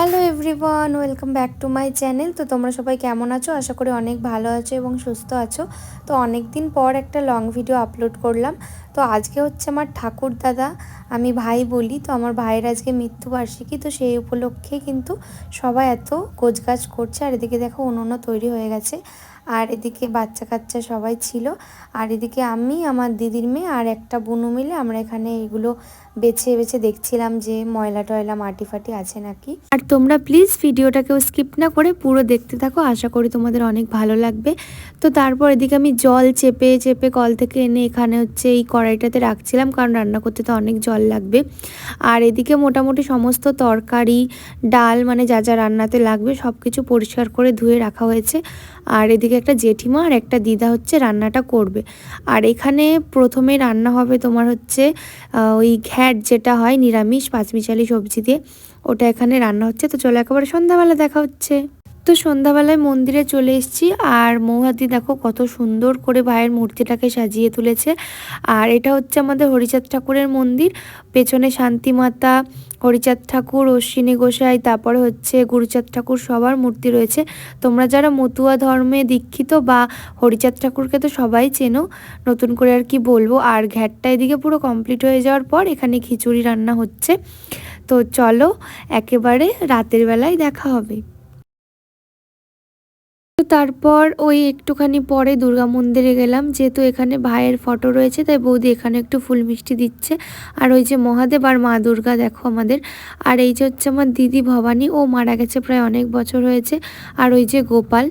Hello everyone, welcome back to my channel. তো তোমরা সবাই কেমন আছো? আশা করি অনেক ভালো আছো এবং সুস্থ আছো। তো অনেক দিন পর একটা লং ভিডিও আপলোড করলাম। তো আজকে হচ্ছে আমার ঠাকুর দাদা, আমি ভাই বলি, তো আমার ভাইয়ের আজকে মৃত্যুবার্ষিকী তো সেই উপলক্ষে কিন্তু সবাই এত গোছগাছ করছে। আর এদিকে দেখো উনুনও তৈরি হয়ে গেছে। আর এদিকে বাচ্চা কাচ্চা সবাই ছিল। আর এদিকে আমি, আমার দিদির মেয়ে আর একটা বুনু মিলে আমরা এখানে এগুলো বেছে বেছে দেখছিলাম যে ময়লা টয়লা মাটি ফাটি আছে নাকি। আর তোমরা প্লিজ ভিডিওটাকেও স্কিপ না করে পুরো দেখতে থাকো। আশা করি তোমাদের অনেক ভালো লাগবে। তো তারপর এদিকে আমি জল চেপে চেপে কল থেকে এনে এখানে হচ্ছে এই কড়াইটাতে রাখছিলাম, কারণ রান্না করতে তো অনেক জল লাগবে। আর এদিকে মোটামুটি সমস্ত তরকারি, ডাল মানে যা যা রান্নাতে লাগবে সব কিছু পরিষ্কার করে ধুয়ে রাখা হয়েছে। আর এদিকে একটা জেঠিমা আর একটা দিদা হচ্ছে রান্নাটা করবে। আর এখানে প্রথমে রান্না হবে তোমার হচ্ছে ওই ঘ্যাট যেটা হয়, নিরামিষ, পাঁচমিশালি সবজি দিয়ে, ওটা এখানে রান্না হচ্ছে। তো চলো একেবারে সন্ধ্যাবেলা দেখা হচ্ছে। তো সন্ধ্যাবেলায় মন্দিরে চলে এসেছি। আর মৌহাতি দেখো কত সুন্দর করে ভাইয়ের মূর্তিটাকে সাজিয়ে তুলেছে। আর এটা হচ্ছে আমাদের হরিচাঁদ ঠাকুরের মন্দির। পেছনে শান্তিমাতা, হরিচাঁদ ঠাকুর, অশ্বিনী গোসাই, তারপরে হচ্ছে গুরুচাঁদ ঠাকুর সবার মূর্তি রয়েছে। তোমরা যারা মতুয়া ধর্মে দীক্ষিত বা হরিচাঁদ ঠাকুরকে তো সবাই চেনো, নতুন করে আর কি বলব। আর ঘ্যাটটা এদিকে পুরো কমপ্লিট হয়ে যাওয়ার পর এখানে খিচুড়ি রান্না হচ্ছে। তো চলো, একেবারে রাতের বেলায় দেখা হবে। তো তারপর ওই একটুখানি পরে দুর্গা মন্দিরে গেলাম। যেহেতু এখানে ভাইয়ের ফটো রয়েছে, তাই বৌদি এখানে একটু ফুল মিষ্টি দিচ্ছে। আর ওই যে মহাদেব আর মা দুর্গা দেখো আমাদের। আর এই যে হচ্ছে আমার দিদি ভবানী, ও মারা গেছে প্রায় অনেক বছর হয়েছে। আর ওই যে গোপাল।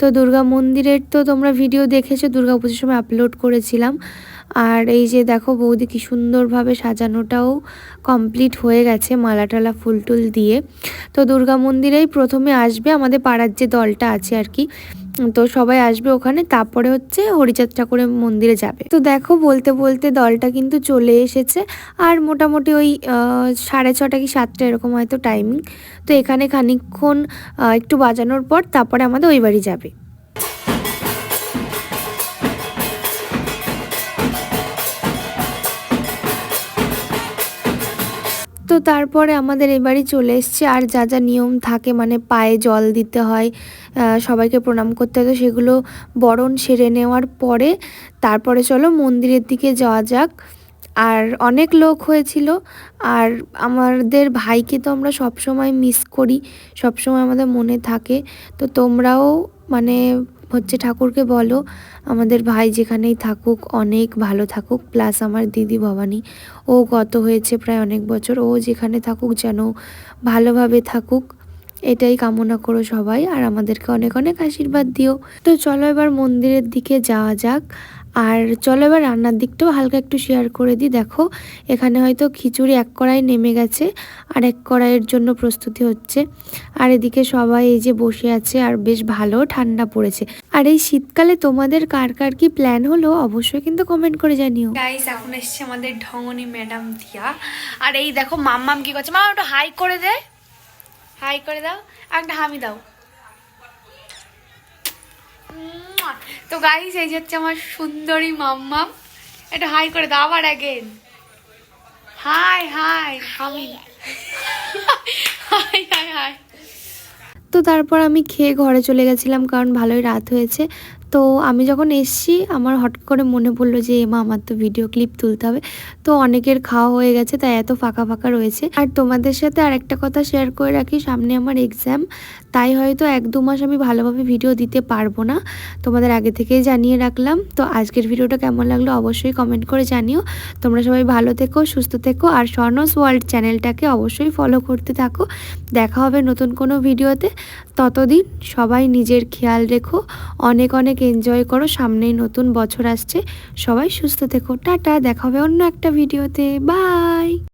তো দুর্গা মন্দিরের তো তোমরা ভিডিও দেখেছ, দুর্গা পুজোর সময় আপলোড করেছিলাম। আর এই যে দেখো বৌদি কি সুন্দরভাবে সাজানোটাও কমপ্লিট হয়ে গেছে মালা টালা ফুল টুল দিয়ে। তো দুর্গা মন্দিরেই প্রথমে আসবে আমাদের পাড়ার যে দলটা আছে আর কি। তো সবাই আসবে ওখানে, তারপরে হচ্ছে হরিচাঁদ ঠাকুরের মন্দিরে যাবে। তো দেখো বলতে বলতে দলটা কিন্তু চলে এসেছে আর মোটামুটি ওই সাড়ে ছটা কি সাতটা এরকম হয়তো টাইমিং তো এখানে খানিক্ষণ একটু বাজানোর পর তারপরে আমাদের ওই বাড়ি যাবে। তারপরে আমাদের এবারই চলে এসছে। আর যা যা নিয়ম থাকে মানে পায়ে জল দিতে হয় সবাইকে প্রণাম করতে হয়, তো সেগুলো বরণ সেরে নেওয়ার পরে তারপরে চলো মন্দিরের দিকে যাওয়া যাক। আর অনেক লোক হয়েছিল, আর আমাদের ভাইকে তো আমরা সবসময় মিস করি, সবসময় আমাদের মনে থাকে। তো তোমরাও মানে হচ্ছে ঠাকুরকে বলো, আমাদের ভাই যেখানেই থাকুক, অনেক ভালো থাকুক প্লাস আমার দিদি ভবানী, ও গত হয়েছে প্রায় অনেক বছর, ও যেখানে থাকুক যেন ভালোভাবে থাকুক, এটাই কামনা করো সবাই, আর আমাদেরকে অনেক অনেক আশীর্বাদ দিও। তো চলো এবার মন্দিরের দিকে যাওয়া যাক। আর চলো এবার রান্নার দিকটাও হালকা একটু শেয়ার করে দিই। দেখো, এখানে হয়তো খিচুড়ি এক কড়াই নেমে গেছে আর এক কড়াইয়ের জন্য প্রস্তুতি হচ্ছে। আর এদিকে সবাই এই যে বসে আছে আর বেশ ভালো ঠান্ডা পড়েছে। আর এই শীতকালে তোমাদের কার কার কি প্ল্যান হলো অবশ্যই কিন্তু কমেন্ট করে জানিও। গাইস এখন এসছে আমাদের ঢঙ্গনি ম্যাডাম দিয়া। আর এই দেখো, মাম্মাম কি করছে? মামা একটু হাই করে দে। হাই করে দাও। একটা হামি দাও। তো গাইস এই যে হচ্ছে আমার সুন্দরী মাম্মাম। এটা হাই করে দাও আবার অ্যাগেন হাই হাই হামি হাই হাই হাই তো তারপর আমি খেয়ে ঘরে চলে গেছিলাম কারণ ভালোই রাত হয়েছে। তো আমি যখন এসছি, আমার হট করে মনে পড়ল যে এমা আমার তো ভিডিও ক্লিপ তুলতে হবে। তো অনেকের খাওয়া হয়ে গেছে, তাই এত ফাঁকা ফাঁকা রয়েছে। আর তোমাদের সাথে আর একটা কথা শেয়ার করে রাখি, সামনে আমার এক্সাম তাই হয়তো এক দু মাস আমি ভালোভাবে ভিডিও দিতে পারব না। তোমাদের আগে থেকেই জানিয়ে রাখলাম। তো আজকের ভিডিওটা কেমন লাগল অবশ্যই কমেন্ট করে জানিও। তোমরা সবাই ভালো থেকো, সুস্থ থেকো, আর স্বর্ণস ওয়ার্ল্ড চ্যানেলটাকে অবশ্যই ফলো করতে থাকো। দেখা হবে নতুন কোনো ভিডিওতে ততদিন সবাই নিজের খেয়াল রেখো। অনেক অনেক এনজয় করো। সামনেই নতুন বছর আসছে। সবাই সুস্থ থেকো। টাটা, দেখা হবে অন্য একটা ভিডিওতে বাই